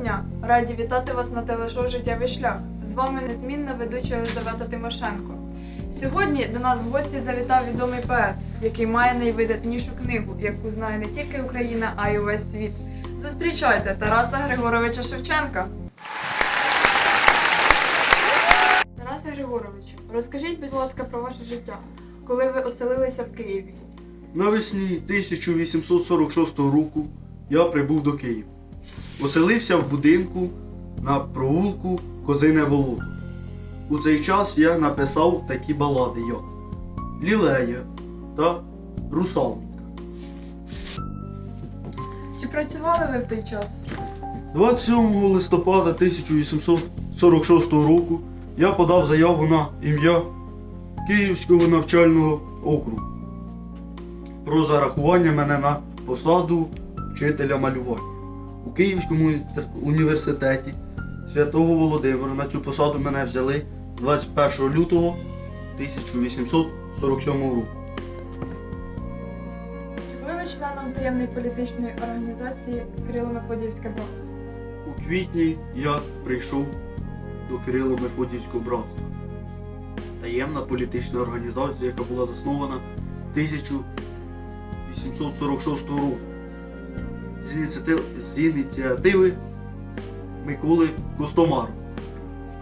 дня! Раді вітати вас на телешоу Життєвий шлях. З вами незмінна ведуча Єлизавета Тимошенко. Сьогодні до нас в гості завітав відомий поет, який має найвидатнішу книгу, яку знає не тільки Україна, а й увесь світ. Зустрічайте Тараса Григоровича Шевченка. Тарасе Григоровичу, розкажіть, будь ласка, про ваше життя, коли ви оселилися в Києві. Навесні 1846 року я прибув до Києва. Оселився в будинку на провулку Козине Волото. У цей час я написав такі балади, як Лілея та Русалонька. Чи працювали ви в той час? 27 листопада 1846 року я подав заяву на ім'я Київського навчального округу про зарахування мене на посаду вчителя малювання. У Київському університеті Святого Володимира на цю посаду мене взяли 21 лютого 1847 року. Ви членом таємної політичної організації Кирило-Мефодіївське братство? У квітні я прийшов до Кирило-Мефодіївського братства. Таємна політична організація, яка була заснована 1846 року. З ініціативи, з ініціативи Миколи Костомару.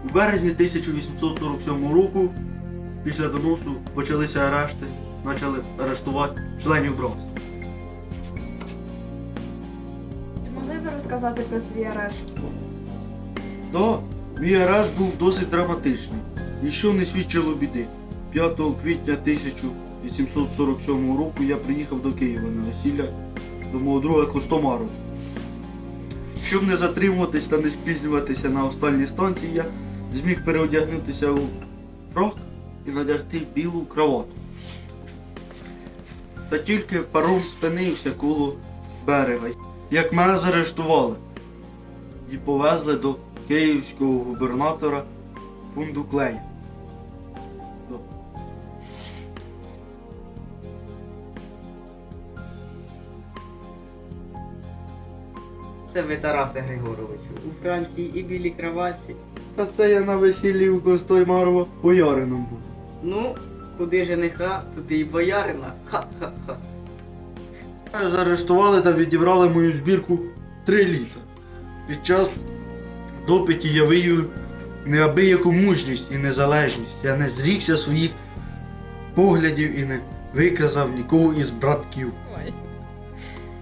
У березні 1847 року після доносу почалися арешти, почали арештувати членів братства. Могли ви розказати про свій арешт? Да, мій арешт був досить драматичний. Ніщо не свідчило біди. 5 квітня 1847 року я приїхав до Києва на весілля до мого друга Костомару. Щоб не затримуватись та не спізнюватися на останній станції, я зміг переодягнутися у фрак і надягти білу кравату. Та тільки паром спинився коло берега, як мене заарештували і повезли до київського губернатора Фундуклея. Це ви, Тарасе Григоровичу, у Франції і білій кроватці. Та це я на весіллі у Костоймарова боярином був. Ну, куди жениха, туди й боярина. Ха-ха-ха. Заарештували та відібрали мою збірку три літа. Під час допиті я виявив неабияку мужність і незалежність. Я не зрікся своїх поглядів і не виказав нікого із братків.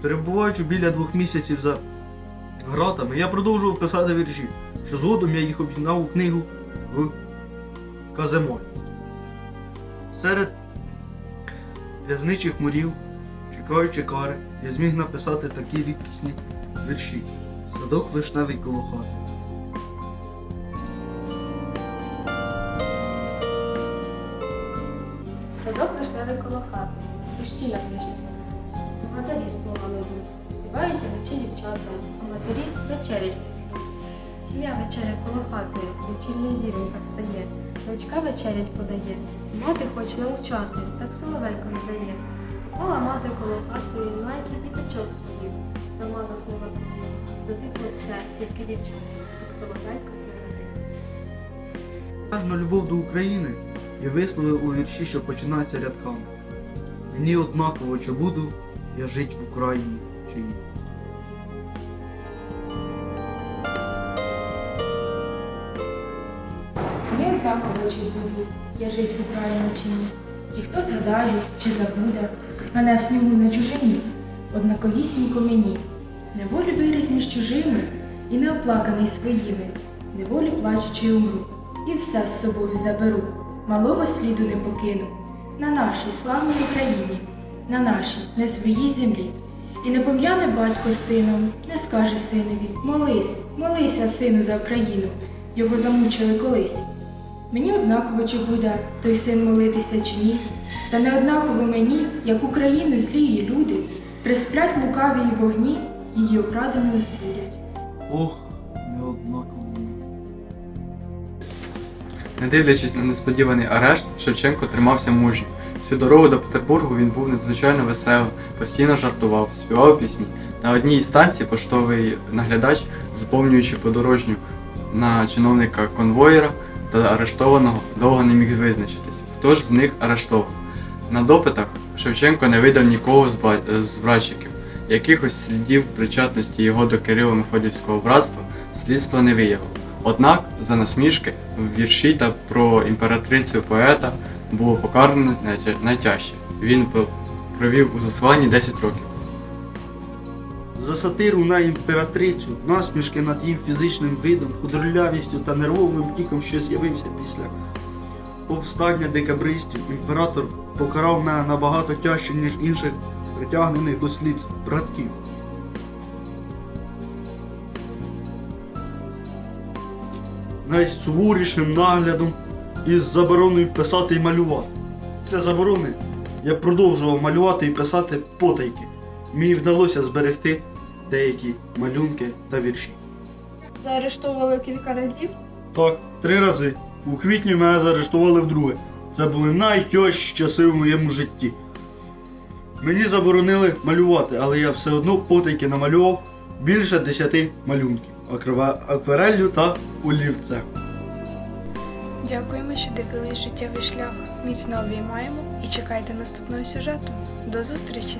Перебуваючи біля двох місяців за гратами, я продовжував писати вірші, що згодом я їх об'єднав у книгу в Каземоль. Серед в'язничих мурів, чекаючи кари, я зміг написати такі рідкісні вірші. Садок вишневий коло хати. Садок вишневий коло хати, кущі на вишні. Богатарі співали йдуть, співають вночі дівчата, а матері вечерять. Сім'я вечеря коло хати, вечірній зіронька встає, дочка вечерять подає, мати хоч научати, так не дає. Попала мати коло хати, маленьких діточок своїх, сама заснула тоді. Затихло все, тільки дівчата, так соловейко не затихло. Кожна любов до України я висловив у вірші, що починається рядками. Мені однаково, чи буду я жить в Україні чи ні. Мені однаково, чи буду я жить в Україні чи ні. І хто згадає, чи забуде мене в снігу на чужині, однаковісінько мені. Неволі виріс між чужими і неоплаканий своїми, неволі плачучи умру, і все з собою заберу, малого сліду не покину. На нашій славній Україні, на нашій, не своїй землі. І не пом'яне батько сином, не скаже синові, молись, молися, сину, за Україну, його замучили колись. Мені однаково, чи буде той син молитися чи ні, та не однаково мені, як Україну злії люди, присплять лукаві й вогні, її окраденою збудять. Ох, не однаково мені. Не дивлячись на несподіваний арешт, Шевченко тримався мужньо. Всю дорогу до Петербургу він був надзвичайно веселий, постійно жартував, співав пісні. На одній із станцій поштовий наглядач заповнюючи подорожню на чиновника конвоєра та арештованого, довго не міг визначитись, хто ж з них арештований. На допитах Шевченко не видав нікого з, братчиків. Якихось слідів причетності його до Кирило-Мефодівського братства слідство не виявило. Однак за насмішки в вірші та про імператрицю поета було покарано найтяжче. Він провів у засланні 10 років. За сатиру на імператрицю, насмішки над її фізичним видом, худорлявістю та нервовим тіком, що з'явився після повстання декабристів, імператор покарав мене набагато тяжче, ніж інших притягнених до слідств братків. Найсуворішим наглядом із забороною писати і малювати. Після заборони я продовжував малювати і писати потайки. Мені вдалося зберегти деякі малюнки та вірші. Заарештовували кілька разів. Так, три рази. У квітні мене заарештували вдруге. Це були найтяжчі часи в моєму житті. Мені заборонили малювати, але я все одно потайки намалював більше десяти малюнків аквареллю та олівцем. Дякуємо, що дивились життєвий шлях. Міцно обіймаємо і чекайте наступного сюжету. До зустрічі!